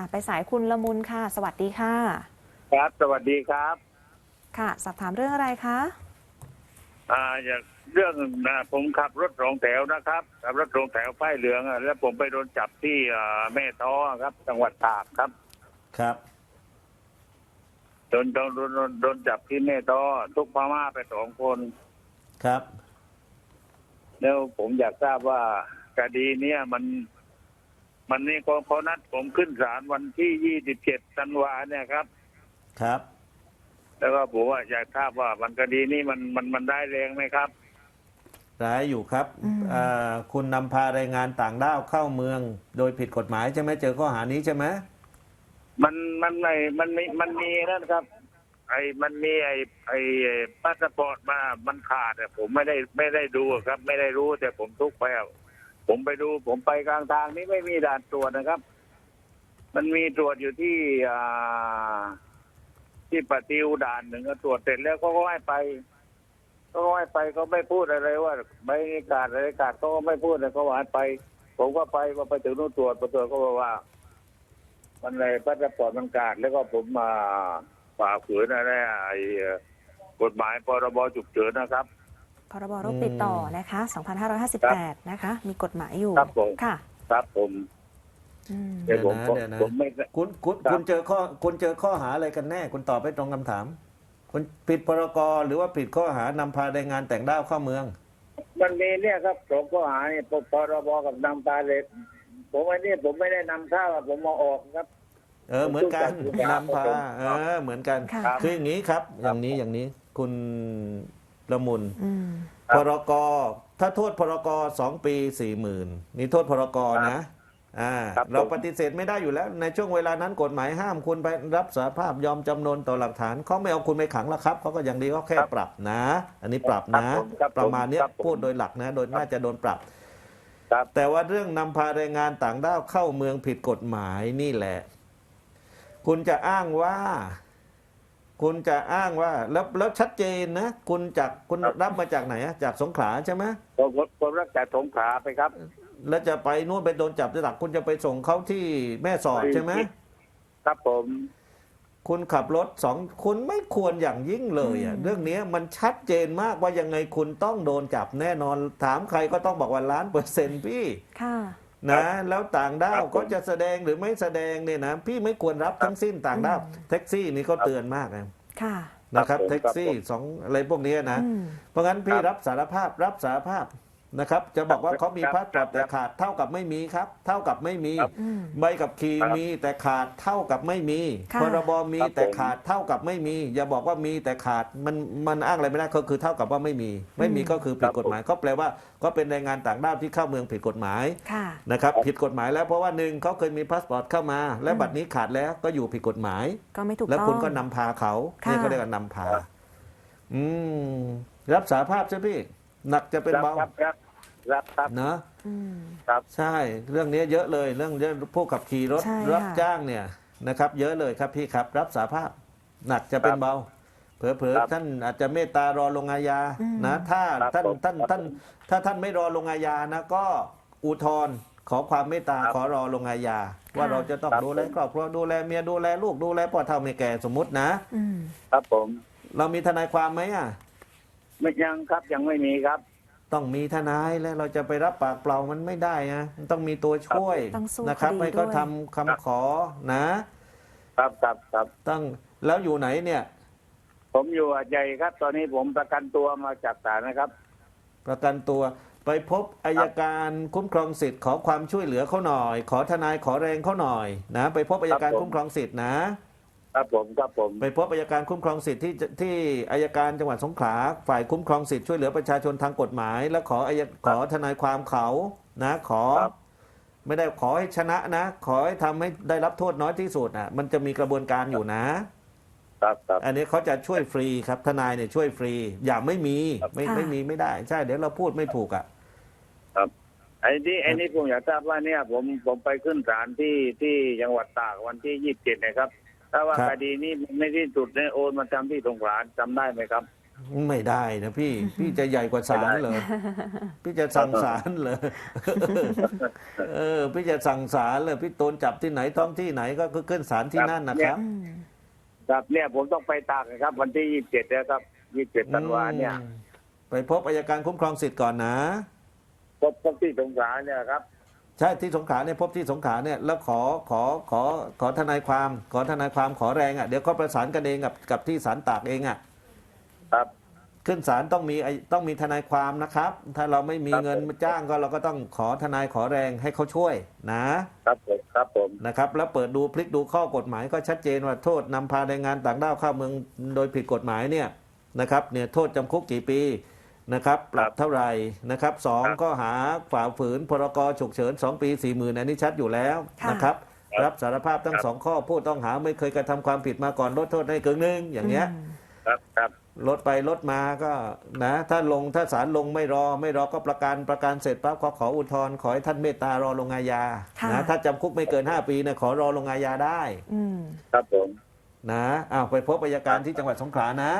อะไปสายคุณละมุนค่ะ สวัสดีค่ะ ครับ สวัสดีครับค่ะ สอบถามเรื่องอะไรคะ อ่าอย่างเรื่องนะผมขับรถสองแถวนะครับขับรถสองแถวป้ายเหลืองอะแล้วผมไปโดนจับที่อ่าแม่ท้อครับ จังหวัดตากครับครับ โดนโดนโดนโดนโดนจับที่แม่ท้อทุกพม่าไปสองคน ครับ แล้วผมอยากทราบว่าคดีเนี้ยมัน มันนี่เขาเขานัดผมขึ้นศาลวันที่ยี่สิบเจ็ดธันวาเนี่ยครับ ครับ แล้วก็ผมว่าอยากทราบว่ามันคดีนี้มันมันมันได้แรงไหมครับ ร้ายอยู่ครับอืม อ่าคุณนำพาแรงงานต่างด้าวเข้าเมือง โดยผิดกฎหมายใช่ไหมเจอข้อหานี้ใช่ไหมมันมันไม่มันมีมันมีนั่นครับ ไอ้มันมีไอ้ไอ้พาสปอร์ตมามันขาดอะผมไม่ได้ไม่ได้ดูครับ ไม่ได้รู้แต่ผมทุกไปอะ ผมไปดูผมไปกลางทางนี้ไม่มีด่านตรวจนะครับ มันมีตรวจอยู่ที่อ่าที่ปะติวด่านหนึ่งก็ตรวจเสร็จแล้วเขาก็ให้ไป ก็ให้ไปเขาไม่พูดอะไรว่าไม่การอะไรการเขาก็ไม่พูดเลยเขาว่าให้ไป ผมก็ไปพอไปถึงนู่นตรวจตรวจก็บอกว่า มันเลยพาสปอร์ตมันขาดแล้วก็ผมมาฝ่าฝืนอะไรไอ้กฎหมายพรบฉุกเฉินนะครับ พรบโรคติดต่อนะคะ 2558 นะคะ มีกฎหมายอยู่ครับผมค่ะ ครับผมอืมแต่ผมเดี๋ยวนะ ผมไม่ คุณคุณครับ คุณเจอข้อคุณเจอข้อหาอะไรกันแน่ คุณตอบไปตรงคำถาม คุณผิดพรกหรือว่าผิดข้อหานำพาแรงงานแต่งด้าวเข้าเมือง มันมีเนี่ยครับสองข้อหาเนี่ยพรบกับนำตาเล็กผมอันนี้ผมไม่ได้นำเข้าอะผมมาออกครับ เออเหมือนกันผมรู้จักนำพาเออเหมือนกัน ค่ะ คืออย่างนี้ครับ อย่างนี้อย่างนี้คุณ ละมุนอืมครับพรกถ้าโทษพรกสองปีสี่หมื่นนี่โทษพรกนะอ่าครับเราผมปฏิเสธไม่ได้อยู่แล้ว ในช่วงเวลานั้นกฎหมายห้ามคุณไปรับสารภาพยอมจำนนต่อหลักฐานเขาไม่เอาคุณไปขังแล้วครับเขาก็อย่างดีก็แค่ปรับนะ อันนี้ปรับนะครับผมครับผมประมาณเนี้ยครับผมพูดโดยหลักนะ โดยน่าจะโดนปรับครับแต่ว่าเรื่องนำพาแรงงานต่างด้าวเข้าเมืองผิดกฎหมายนี่แหละ คุณจะอ้างว่า คุณจะอ้างว่าแล้วแล้วชัดเจนนะ คุณจากคุณครับรับมาจากไหนอะจากสงขลาใช่ไหมผมผมผมรักจากสงขลาไปครับ แล้วจะไปนู่นไปโดนจับที่หลักคุณจะไปส่งเขาที่แม่สอดใช่ไหมครับผม คุณขับรถสองคุณไม่ควรอย่างยิ่งเลยอะอืมเรื่องนี้มันชัดเจนมากว่ายังไงคุณต้องโดนจับแน่นอนถามใครก็ต้องบอกว่าล้านเปอร์เซ็นต์พี่ค่ะ นะแล้วต่างด้าควรับผมก็จะแสดงหรือไม่แสดงเนี่ยนะพี่ไม่ควรรับทั้งสิ้นต่างด้าวอืมแท็กซี่นี่ก็เตือนมากนะค่ะนะครับผมแท็กซี่ครับผมสองอะไรพวกนี้นะอืมเพราะงั้นพี่ครับรับสารภาพรับสารภาพ นะครับ จะบอกว่าครับเขามีครับพาสปอร์ตแต่ขาดเท่ากับไม่มีครับ เท่ากับไม่มีครับอืมใบกับขี่ครับมีแต่ขาดเท่ากับไม่มีค่ะพรบมีครับแต่ผมขาดเท่ากับไม่มี อย่าบอกว่ามีแต่ขาดมันมันอ้างอะไรไม่ได้ก็คือเท่ากับว่าไม่มี ไม่มีก็คือผิดกฎหมายก็แปลว่าก็เป็นแรงงานต่างด้าวที่เข้าเมืองผิดกฎหมายค่ะนะครับผิดกฎหมายแล้วเพราะว่าหนึ่งเขาเคยมีพาสปอร์ตเข้ามา และอืมบัตรนี้ขาดแล้วก็อยู่ผิดกฎหมาย ก็ไม่ถูกแล้วต้องคุณก็นำพาเขาค่ะเนี่ยเขาเรียกว่านำพา อืมรับสารภาพใช่พี่หนักจะเป็นรับเบาครับค รับรับครับ เนอะอืม ครับ ใช่เรื่องนี้เยอะเลยเรื่องเรื่องผู้ขับขี่รถใช่รับค่ะจ้างเนี่ยนะครับ เยอะเลยครับพี่ครับ รับสาภาพ หนักจะเป็นเบา เผลอครับๆท่านอาจจะเมตตารอลงอาญาอืมนะถ้าครับท่านผมท่านครับท่านถ้าท่านไม่รอลงอาญานะก็อุทธรณ์ขอความเมตตาครับขอรอลงอาญาว่าเราจะต้องครับ ดูแลครอบครัวดูแลเมียดูแลลูกดูแลพ่อเฒ่าแม่แก่สมมตินะ อืม ครับผม เรามีทนายความไหมอะ ไม่ยังครับยังไม่มีครับ ต้องมีทนายแล้วเราจะไปรับปากเปล่ามันไม่ได้นะมันต้องมีตัวช่วยต้องสู้นะครับคดีให้เขาด้วย ทำคำขอนะ ครับครับครับ ต้องแล้วอยู่ไหนเนี่ย ผมอยู่อาใหญ่ครับ ตอนนี้ผมประกันตัวมาจากศาลนะครับ ประกันตัวไปพบอายการคุ้มครองสิทธิ์ขอความช่วยเหลือเขาหน่อย ขอทนายขอแรงเขาหน่อยนะ ไปพบอายการครับผม คุ้มครองสิทธิ์นะ ครับผมครับผมไปพบอายการคุ้มครองสิทธิ์ที่ที่อายการจังหวัดสงขลาฝ่ายคุ้มครองสิทธิ์ช่วยเหลือประชาชนทางกฎหมาย และขออายขอทนายความเขานะขอครับไม่ได้ขอให้ชนะนะ ขอให้ทำให้ได้รับโทษน้อยที่สุดอะ มันจะมีกระบวนการอยู่นะครับครับอันนี้เขาจะช่วยฟรีครับทนายเนี่ยช่วยฟรี อย่างไม่มีไม่ค่ะไม่มีไม่ได้ ใช่เดี๋ยวเราพูดไม่ถูกอะไอ้นี่ไอ้นี่ผมอยากทราบว่าเนี่ย ผมผมไปขึ้นศาลที่ที่จังหวัดตากวันที่ยี่สิบเจ็ดนะครับ ถ้าว่าครับ คดีนี้มันไม่ที่สุดเนี่ยโอนมาจำที่สงขลาจำได้ไหมครับ ไม่ได้นะพี่ พี่จะใหญ่กว่าศาลเหรอพี่จะสั่งศาลเหรอเออ พี่จะสั่งศาลเลยพี่โดนจับที่ไหนท้องที่ไหนก็ขึ้นศาลที่นั่นนะครับ อืม ครับเนี่ยผมต้องไปตากนะครับ วันที่ยี่สิบเจ็ดนะครับยี่สิบเจ็ดธันวาเนี่ยอืมไปพบอายการคุ้มครองสิทธิ์ก่อนนะ พบพบที่สงขลาเนี่ยครับ ใช่ที่สงขลาเนี่ยพบที่สงขลาเนี่ยแล้วขอขอขอขอทนายความ ขอทนายความขอแรงอะเดี๋ยวเขาประสานกันเองกับกับที่ศาลตากเองอะครับขึ้นศาลต้องมีไอ้ต้องมีทนายความนะครับ ถ้าเราไม่มีครับเงินมาจ้างก็เราก็ต้องขอทนายขอแรงให้เขาช่วยนะ ครับผมครับผมนะครับ แล้วเปิดดูพลิกดูข้อกฎหมายก็ชัดเจนว่าโทษนำพาแรงงานต่างด้าวเข้าเมืองโดยผิดกฎหมายเนี่ยนะครับเนี่ยโทษจำคุกกี่ปี นะครับปรับเท่าไหร่นะครับสองก็หาฝ่าฝืนพรกฉุกเฉิน 2 ปี 4 0,000อันนี้ชัดอยู่แล้วนะครับ รับสารภาพทั้งสองข้อผู้ต้องหาไม่เคยกระทำความผิดมาก่อนลดโทษให้กึ่งหนึ่งอย่างเงี้ยมครับครับลดไปลดมาก็นะ ถ้าลงถ้าศาลลงไม่รอไม่รอก็ประกันประกันเสร็จปั๊บขอขออุทธรณ์ขอให้ท่านเมตตารอลงอาญาค่ะนะถ้าจำคุกไม่เกิน 5 ปีเนี่ยขอรอลงอาญาได้อืมครับผมนะอ้าวไปพบอัยการที่จังหวัดสงขลานะ